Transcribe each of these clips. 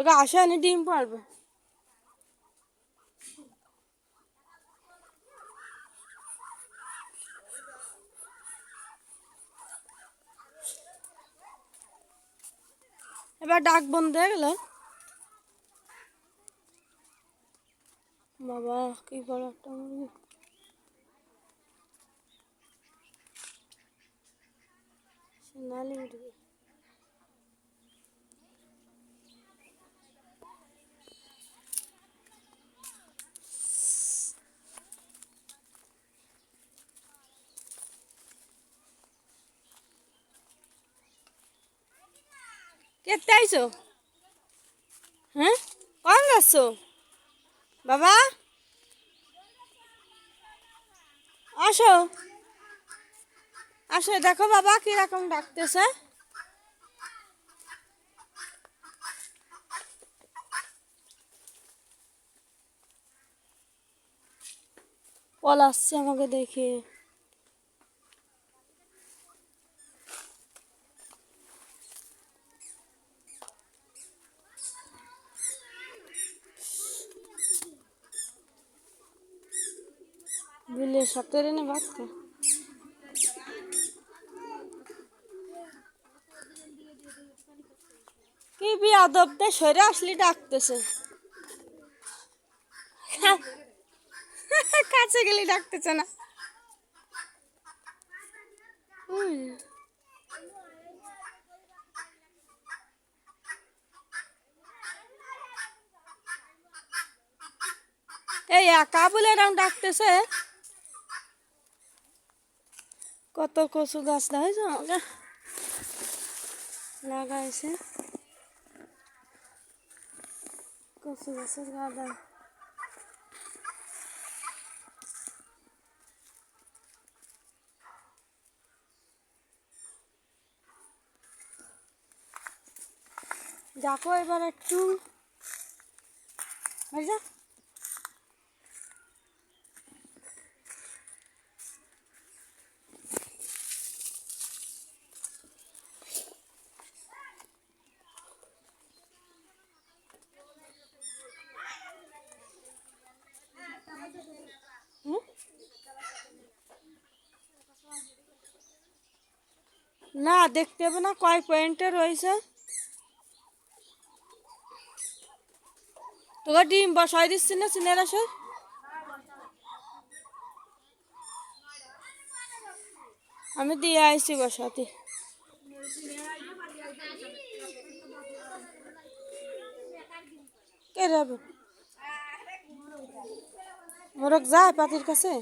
তোকে আসে আনি ডিম পারবে এবার ডাক বন্ধ হয়ে গেল। বাবা, কি বড় একটা মুরগি। সোনালি মুরগি। আইছো হ্যাঁ? কখন যাচ্ছ? বাবা? আসো। আসো, দেখো বাবা কীরকম ডাকতেছে। পল আসছে আমাকে দেখে। সপ্তাহে নে বাচ্চা কি বিয়াদবতে সরে আসলি, ডাকতেছে। কাছে গেলে, ডাকতেছে না। এই একা বলে এরকম ডাকতেছে। কত কচু গাছ লাগাইছে আমাকে লাগাইছে। কচু গাছের গাদা। দেখো এবার একটু। যা। না, দেখতে হবে না, কয় পয়েন্টে রয়েছে। তোকে ডিম বসাই দিচ্ছি না চিনের আসে আমি দিয়ে আইছি বসাতে। কে যাবে মোরক যায় পাতির কাছে?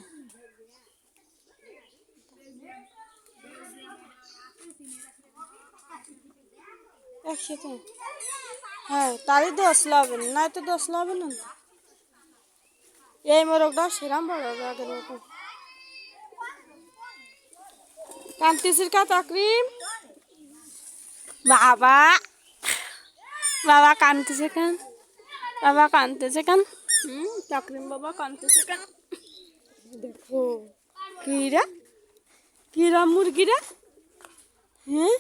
একসাথে হ্যাঁ তারই দোষ লাভেন নাই তো দোষ লাভেন না। এই মোরগটা সেরাম বড় আগের মতো। কান্তিসির কা তাকরিম বাবা বাবা কানতেছে কেন বাবা কানতেছে কেন হুম তাকরিম বাবা কানতেছে কেন দেখো কিরা কিরা মুরগিরা হ্যাঁ?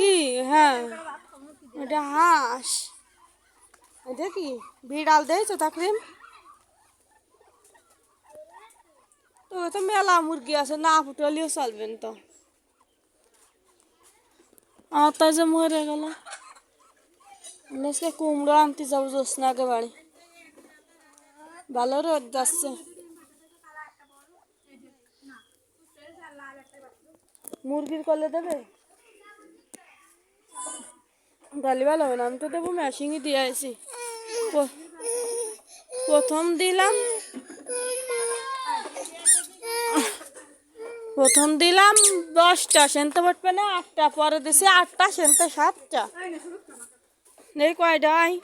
কি? হ্যাঁ। ওটা হাঁস। এটা কি? বিড়াল দিয়েছ তাকরিম তো তো মেলা মুরগি আছে, না ফুটলিও চলবেন তো। আমার তো যে মরে গেল। আজকে কুমড়ো আনতে যাব জ্যোৎস্নাকে বাড়ি ভালো রোদ যাচ্ছে। মুরগির কলে দেবে? ডালি ভালো হবে না, আমি তো দেবো ম্যাশিংই দিয়ে আসি প্রথম দিলাম। প্রথম দিলাম দশটা, সেনতে ফুটবে না আটটা, পরে দিছি আটটা, সেনতে সাতটা। নেই কয়টায়